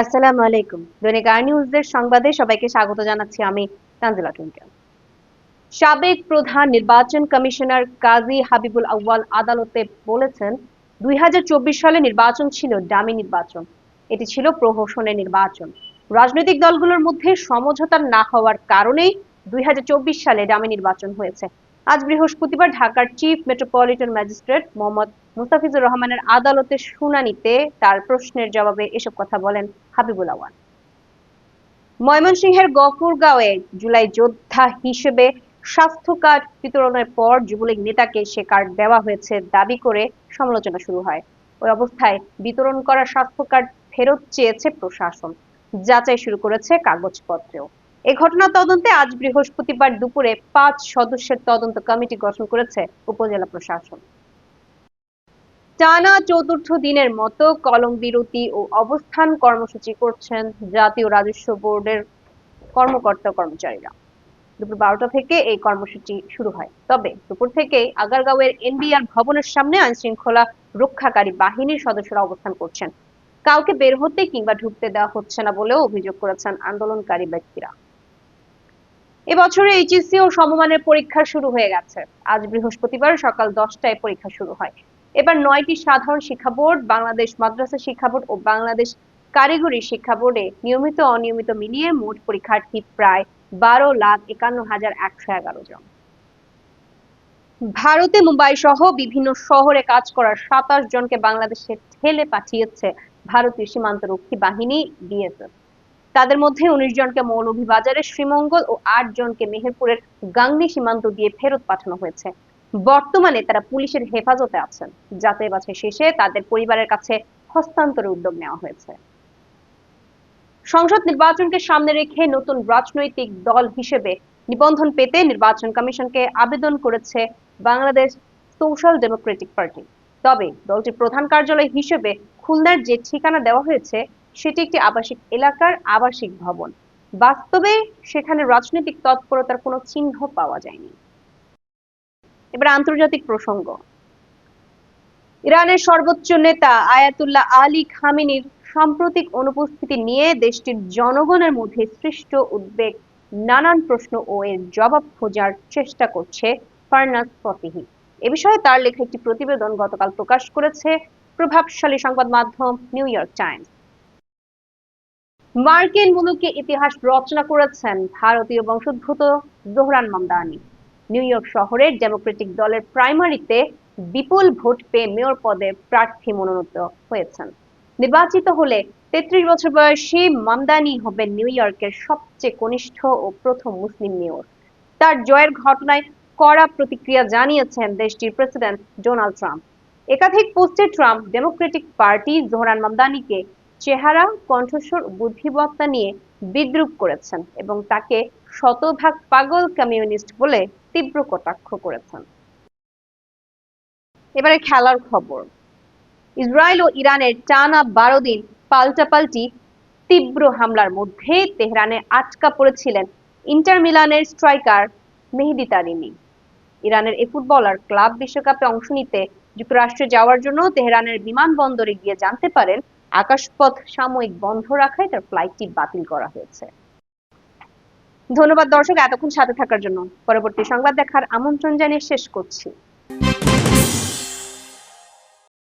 আসসালামু আলাইকুম। দৈনিক আর নিউজের সংবাদে সবাইকে স্বাগত জানাচ্ছি আমি তানজিলা টুনকেল সাবেক প্রধান নির্বাচন কমিশনার কাজী হাবিবুল আউয়াল আদালতে বলেছেন, দুই হাজার চব্বিশ সালে নির্বাচন ছিল ডামি নির্বাচন। এটি ছিল প্রহসনের নির্বাচন। রাজনৈতিক দলগুলোর মধ্যে সমঝোতা না হওয়ার কারণেই দুই হাজার চব্বিশ সালে ডামি নির্বাচন হয়েছে। আজ বৃহস্পতিবার ঢাকার chief metropolitan magistrate Mohammad Mustafizur রহমানের আদালতে শুনানিতে তার প্রশ্নের জবাবে এসব কথা বলেন হাবিবুল আওয়ান ময়মনসিংহের গফুরগাঁওয়ে জুলাই যোদ্ধা হিসেবে স্বাস্থ্য কার্ড বিতরণের পর যুবলীগ নেতাকে সে কার্ড দেওয়া হয়েছে দাবি করে সমালোচনা শুরু হয়। ওই অবস্থায় বিতরণ করা স্বাস্থ্য কার্ড ফেরত চেয়েছে প্রশাসন। যাচাই শুরু করেছে কাগজপত্রেও। এ ঘটনা তদন্তে আজ বৃহস্পতিবার দুপুরে পাঁচ সদস্যের তদন্ত কমিটি গঠন করেছে উপজেলা প্রশাসন। টানা চতুর্থ দিনের মতো কলম বিরতি ও অবস্থান কর্মসূচি করছেন জাতীয় রাজস্ব বোর্ডের কর্মকর্তা কর্মচারীরা। দুপুর বারোটা থেকে এই কর্মসূচি শুরু হয়। তবে দুপুর থেকেই আগারগাঁওয়ের এনবিআর ভবনের সামনে আইন শৃঙ্খলা রক্ষাকারী বাহিনীর সদস্যরা অবস্থান করছেন। কাউকে বের হতে কিংবা ঢুকতে দেওয়া হচ্ছে না বলেও অভিযোগ করেছেন আন্দোলনকারী ব্যক্তিরা। এবছরে এইচএসসি ও সমমানের পরীক্ষা শুরু হয়ে গেছে। আজ বৃহস্পতিবার সকাল দশটায় পরীক্ষা শুরু হয়। এবার নয়টি সাধারণ শিক্ষা বোর্ড, বাংলাদেশ মাদ্রাসা শিক্ষা বোর্ড ও বাংলাদেশ কারিগরি শিক্ষা বোর্ডে নিয়মিত অনিয়মিত মিলিয়ে মোট পরীক্ষার্থী প্রায় বারো লাখ একান্ন হাজার একশো এগারো জন। ভারতে মুম্বাই সহ বিভিন্ন শহরে কাজ করার সাতাশ জনকে বাংলাদেশে ঠেলে পাঠিয়েছে ভারতীয় সীমান্তরক্ষী বাহিনী বিএসএফ তাদের মধ্যে উনিশ জনকে মৌলভীবাজারের শ্রীমঙ্গল ও আট জনকে মেহেরপুরের গাংনী সীমান্ত দিয়ে ফেরত পাঠানো হয়েছে। বর্তমানে তারা পুলিশের হেফাজতে আছেন। যাচাই বাছাই শেষে তাদের পরিবারের কাছে হস্তান্তরের উদ্যোগ নেওয়া হয়েছে। সংসদ নির্বাচনকে সামনে রেখে নতুন রাজনৈতিক দল হিসেবে নিবন্ধন পেতে নির্বাচন কমিশনকে আবেদন করেছে বাংলাদেশ সোশ্যাল ডেমোক্রেটিক পার্টি। তবে দলটির প্রধান কার্যালয় হিসেবে খুলনার যে ঠিকানা দেওয়া হয়েছে সেটি একটি আবাসিক এলাকার আবাসিক ভবন। বাস্তবে সেখানে রাজনৈতিক তৎপরতার কোনো চিহ্ন পাওয়া যায়নি। এবার আন্তর্জাতিক প্রসঙ্গ। ইরানের সর্বোচ্চ নেতা আয়াতুল্লাহ আলী খামিনির সাম্প্রতিক অনুপস্থিতি নিয়ে দেশটির জনগণের মধ্যে সৃষ্ট উদ্বেগ, নানান প্রশ্ন ও এর জবাব খোঁজার চেষ্টা করছে ফারনাস ফতিহি। এ বিষয়ে তার লেখা একটি প্রতিবেদন গতকাল প্রকাশ করেছে প্রভাবশালী সংবাদ মাধ্যম নিউ ইয়র্ক টাইমস। মার্কিন মুলুকে ইতিহাস রচনা করেছেন ভারতীয় বংশোদ্ভূত জোহরান মামদানি। নিউ ইয়র্ক শহরের ডেমোক্রেটিক দলের প্রাইমারিতে বিপুল ভোট পেয়ে মেয়র পদে প্রার্থী মনোনীত হয়েছেন। নির্বাচিত হলে তেত্রিশ বছর বয়সী মামদানি হবেন নিউ ইয়র্কের সবচেয়ে কনিষ্ঠ ও প্রথম মুসলিম মেয়র। তার জয়ের ঘটনায় কড়া প্রতিক্রিয়া জানিয়েছেন দেশটির প্রেসিডেন্ট ডোনাল্ড ট্রাম্প। একাধিক পোস্টে ট্রাম্প ডেমোক্রেটিক পার্টি জোহরান মামদানিকে চেহারা, কণ্ঠস্বর বুদ্ধিমত্তা নিয়ে বিদ্রুপ করেছেন এবং তাকে শতভাগ পাগল কমিউনিস্ট বলে তীব্র কটাক্ষ করেছেন। এবারে খেলার খবর। ইসরায়েল ও ইরানের টানা বারো দিন পাল্টাপাল্টি তীব্র হামলার মধ্যে তেহরানে আটকা পড়েছিলেন ইন্টার মিলানের স্ট্রাইকার মেহেদি তারিমি। ইরানের এই ফুটবলার ক্লাব বিশ্বকাপে অংশ নিতে যুক্তরাষ্ট্রে যাওয়ার জন্য তেহরানের বিমানবন্দরে গিয়ে জানতে পারেন আকাশপথ সাময়িক বন্ধ রাখায় তার ফ্লাইটটি বাতিল করা হয়েছে। ধন্যবাদ দর্শক এতক্ষণ সাথে থাকার জন্য। পরবর্তী সংবাদ দেখার আমন্ত্রণ জানিয়ে শেষ করছি।